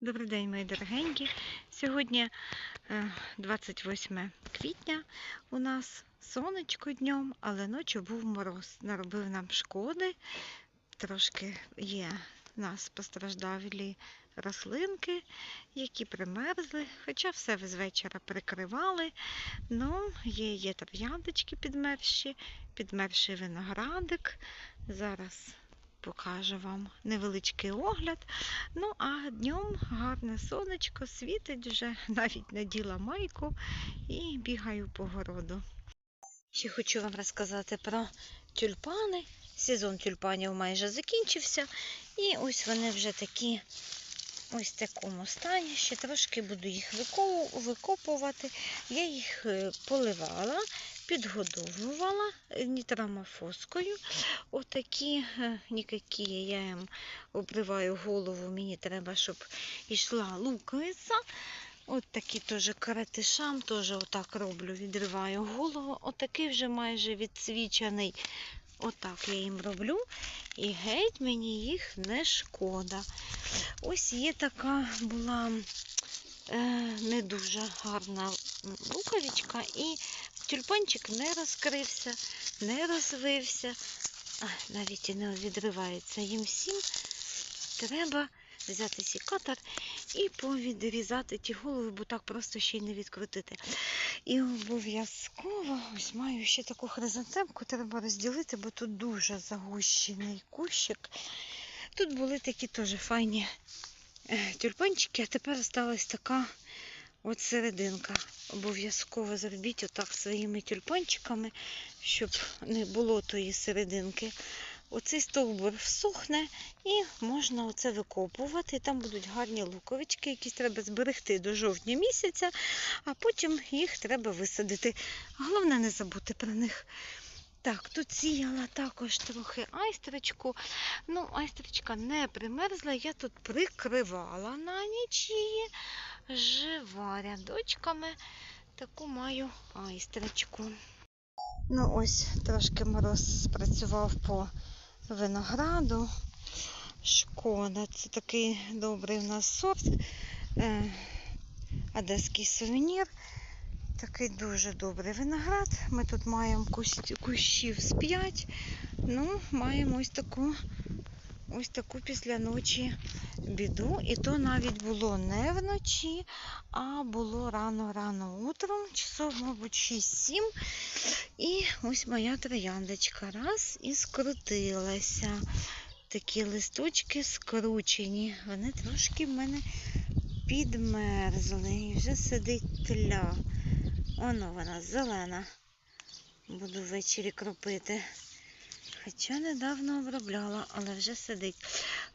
Добрий день, мої дорогенькі. Сьогодні е, 28 квітня у нас сонечко днем, але ночі був мороз. Наробив нам шкоди. Трошки є в нас постраждалі рослинки, які примерзли, хоча все з вечора прикривали. Ну, є, є трояндочки підмерші, підмерший виноградик. Зараз покажу вам невеличкий огляд. Ну, а днем гарне сонечко світить вже, навіть наділа майку і бігаю по городу. Ще хочу вам розказати про тюльпани. Сезон тюльпанів майже закінчився. І ось вони вже такі ось в такому стані. Ще трошки буду їх викопувати. Я їх е, поливала, підгодовувала нітрамофоскою. Отакі е, нікакі я їм обриваю голову, мені треба, щоб йшла луковиця. От такі теж каратишам, теж отак роблю, відриваю голову. Отакий вже майже відсвічений. Отак я їм роблю. І геть мені їх не шкода. Ось є така була е, не дуже гарна луковичка, і тюльпанчик не розкрився, не розвився, а, навіть і не відривається. Їм всім треба взяти сікатор і повідрізати ті голови, бо так просто ще й не відкрутити. І обов'язково ось маю ще таку хризантемку, треба розділити, бо тут дуже загущений кущик. Тут були такі теж файні е, тюльпанчики, а тепер осталась така от серединка. Обов'язково зробіть отак своїми тюльпанчиками, щоб не було тої серединки. Оцей стовбур всухне і можна оце викопувати. Там будуть гарні луковички, які треба зберегти до жовтня місяця, а потім їх треба висадити. Головне не забути про них. Так, тут сіяла також трохи айстрочку. Ну, айстрочка не примерзла, я тут прикривала на ніч її жива рядочками. Таку маю айстрочку. Ну, ось трошки мороз спрацював по винограду. Шкода, це такий добрий у нас сорт. Е, одеський сувенір. Такий дуже добрий виноград. Ми тут маємо кущів з 5. Ну, маємо ось таку, ось таку після ночі біду. І то навіть було не вночі, а було рано-рано утром, часов, мабуть, 6-7. І ось моя трояндочка раз і скрутилася. Такі листочки скручені. Вони трошки в мене підмерзли. І вже сидить тля. Воно вона зелена. Буду ввечері кропити. Хоча недавно обробляла, але вже сидить.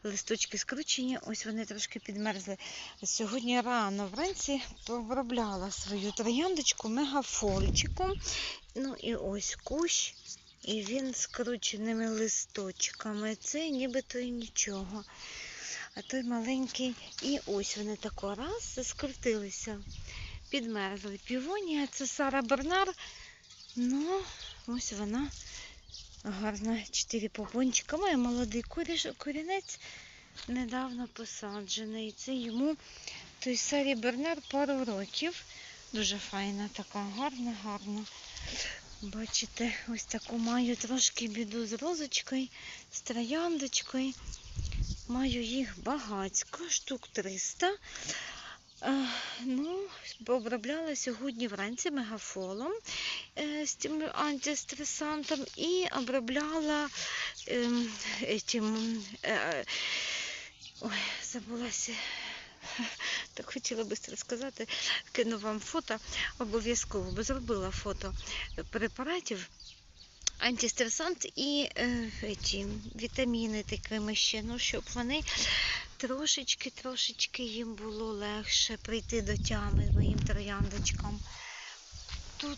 Листочки скручені, ось вони трошки підмерзли. Сьогодні рано вранці обробляла свою трояндочку мегафольчиком. Ну і ось кущ, і він скрученими листочками. Це нібито і нічого. А той маленький, і ось вони тако раз скрутилися, підмерзли. Півонія, це Сара Бернар. Ну, ось вона гарна. Чотири попончика. Має молодий корінець недавно посаджений. Це йому той Сарі Бернар пару років. Дуже файна така, гарна, гарна. Бачите, ось таку маю трошки біду з розочкою, з трояндочкою. Маю їх багацько, штук 300. Е, ну, обробляла сьогодні вранці мегафолом е, з тим антистресантом і обробляла ем, е, ой, забулася. Так хотіла швидко сказати, кину вам фото обов'язково, бо зробила фото препаратів. Антистресант і е, ті, вітаміни такими ще, ну, щоб вони трошечки-трошечки їм було легше прийти до тями моїм трояндочкам. Тут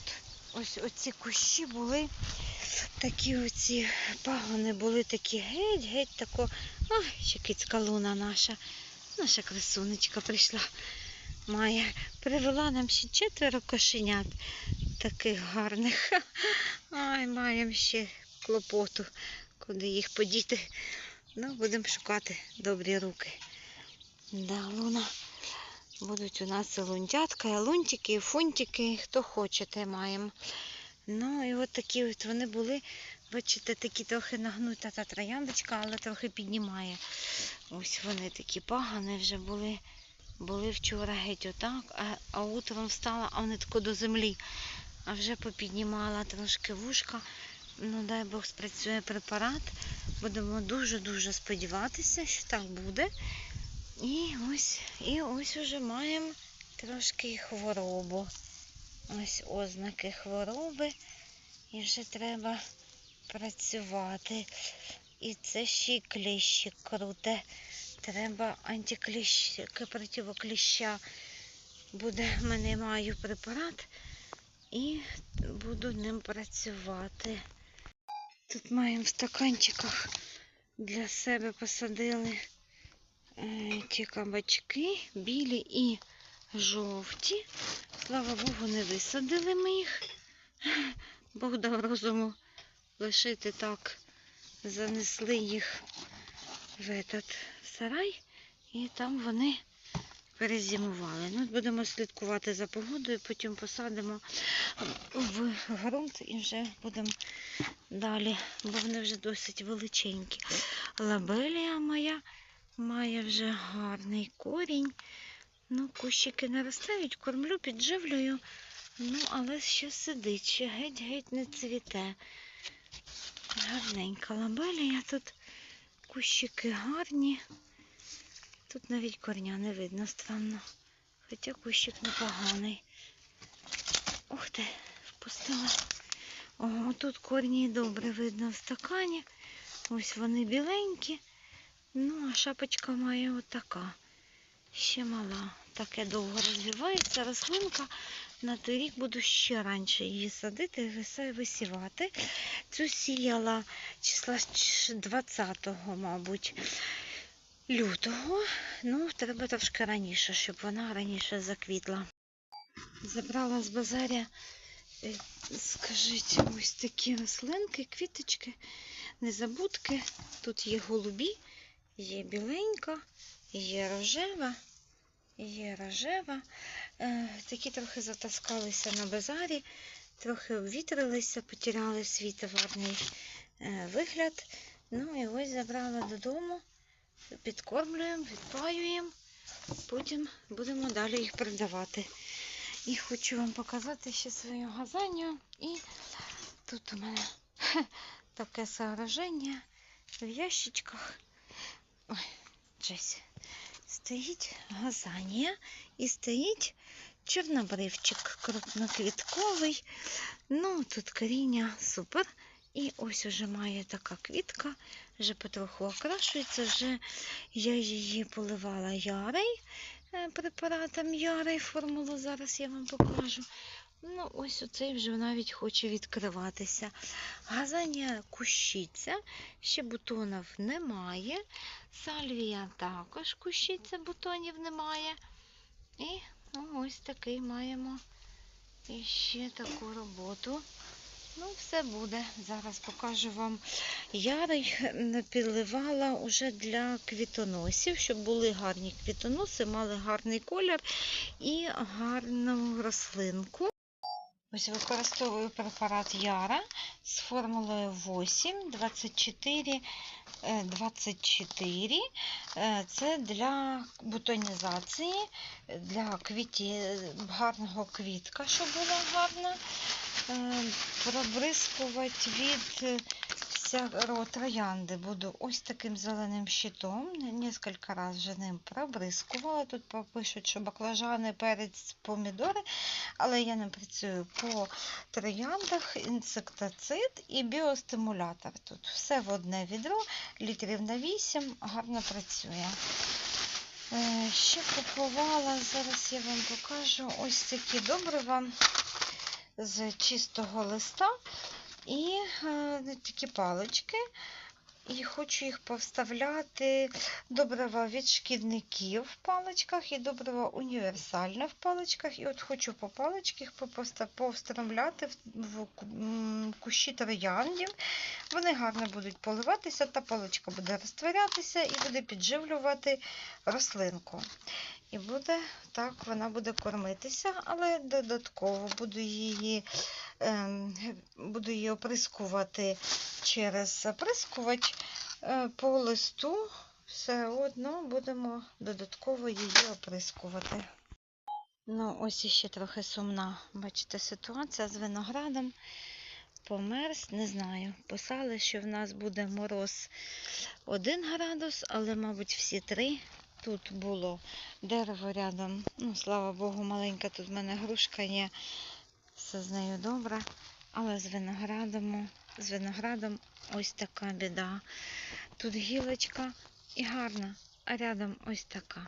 ось оці кущі були такі оці пагони були такі геть-геть тако. Ой, ще кицька луна наша. Наша красунечка прийшла. Має. Привела нам ще четверо кошенят таких гарних. Ай, маємо ще клопоту, куди їх подіти. Ну, будемо шукати добрі руки. Да, луна. Будуть у нас лунтятка, лунтики, фунтики, хто хоче, те маємо. Ну і от такі от вони були, бачите, такі трохи нагнута та трояндочка, але трохи піднімає. Ось вони такі пагани вже були. Були вчора геть отак, а, а утром встала, а вони тако до землі. А вже попіднімала трошки вушка. Ну, дай Бог спрацює препарат. Будемо дуже-дуже сподіватися, що так буде. І ось, і ось уже маємо трошки хворобу. Ось ознаки хвороби. І вже треба працювати. І це ще й кліщик круте. Треба антикліщ, противокліща. Буде, в мене маю препарат і буду ним працювати. Тут маємо в стаканчиках для себе посадили е, ті кабачки, білі і жовті. Слава Богу, не висадили ми їх. Бог дав розуму лишити так. Занесли їх в этот сарай, і там вони перезимували. Ну, будемо слідкувати за погодою, потім посадимо в ґрунт і вже будемо далі, бо вони вже досить величенькі. Лабелія моя має вже гарний корінь. Ну, кущики наростають, кормлю, підживлюю. Ну, але ще сидить, ще геть-геть не цвіте. Гарненька лабелія тут. Кущики гарні. Тут навіть корня не видно странно. Хоча кущик непоганий. Ух ти, впустила. Ого, тут корні добре видно в стакані. Ось вони біленькі. Ну, а шапочка має отака. Ще мала. Таке довго розвивається рослинка. На той рік буду ще раніше її садити і висівати. Цю сіяла числа 20-го, мабуть, лютого. Ну, треба трошки раніше, щоб вона раніше заквітла. Забрала з базаря, е, скажіть, ось такі рослинки, квіточки, незабудки. Тут є голубі, є біленька, є рожева, є рожева. Е, Такі трохи затаскалися на базарі, трохи обвітрилися, потеряли свій товарний е, вигляд. Ну і ось забрала додому, підкормлюємо, відпаюємо, потім будемо далі їх продавати. І хочу вам показати ще свою газанію. І тут у мене таке сооруження в ящичках. Ой, Джесь. Стоїть газанія і стоїть чорнобривчик крупноквітковий. Ну, тут коріння супер. І ось уже має така квітка, вже потроху окрашується, вже я її поливала ярий е, препаратом ярий формулу, зараз я вам покажу. Ну, ось оцей вже навіть хоче відкриватися. Газанія кущиться, ще бутонів немає. Сальвія також кущиться, бутонів немає. І ну, ось такий маємо ще таку роботу. Ну, все буде. Зараз покажу вам. Ярий підливала уже для квітоносів, щоб були гарні квітоноси, мали гарний колір і гарну рослинку. Ось використовую препарат Яра з формулою 8, 24, е, 24. Е, Це для бутонізації, для квіті, гарного квітка, щоб була гарна. Е, Пробризкувати від всякого троянди буду ось таким зеленим щитом. Нескільки разів вже ним пробризкувала. Тут пишуть, що баклажани, перець, помідори, але я не працюю по трояндах, інсектицид і біостимулятор. Тут все в одне відро, літрів на 8, гарно працює. Е, Ще купувала, зараз я вам покажу ось такі добрива з чистого листа і е, такі палички. І хочу їх повставляти добрива від шкідників в паличках і добрива універсальне в паличках. І от хочу по попоста- повстромляти в, кущі трояндів. Вони гарно будуть поливатися, та паличка буде розтворятися і буде підживлювати рослинку. І буде так, вона буде кормитися, але додатково буду її, ем, буду її оприскувати через оприскувач е, по листу. Все одно будемо додатково її оприскувати. Ну, ось іще трохи сумна, бачите, ситуація з виноградом. Померз, не знаю. Писали, що в нас буде мороз 1 градус, але, мабуть, всі три. Тут було дерево рядом. Ну, слава Богу, маленька тут в мене грушка є. Все з нею добре. Але з виноградом, з виноградом ось така біда. Тут гілочка і гарна, а рядом ось така.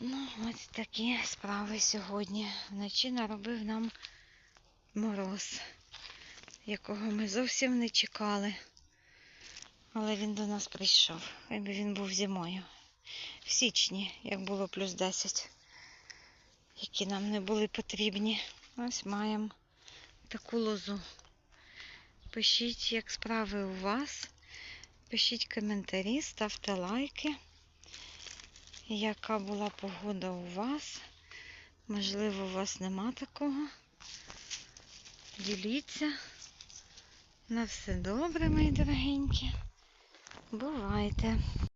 Ну, ось такі справи сьогодні. Вночі наробив нам мороз, якого ми зовсім не чекали. Але він до нас прийшов. Якби він був зимою. В січні, як було плюс 10, які нам не були потрібні. Ось маємо таку лозу. Пишіть, як справи у вас. Пишіть коментарі, ставте лайки. Яка була погода у вас? Можливо, у вас нема такого. Діліться. На все добре, мої дорогенькі. Бувайте.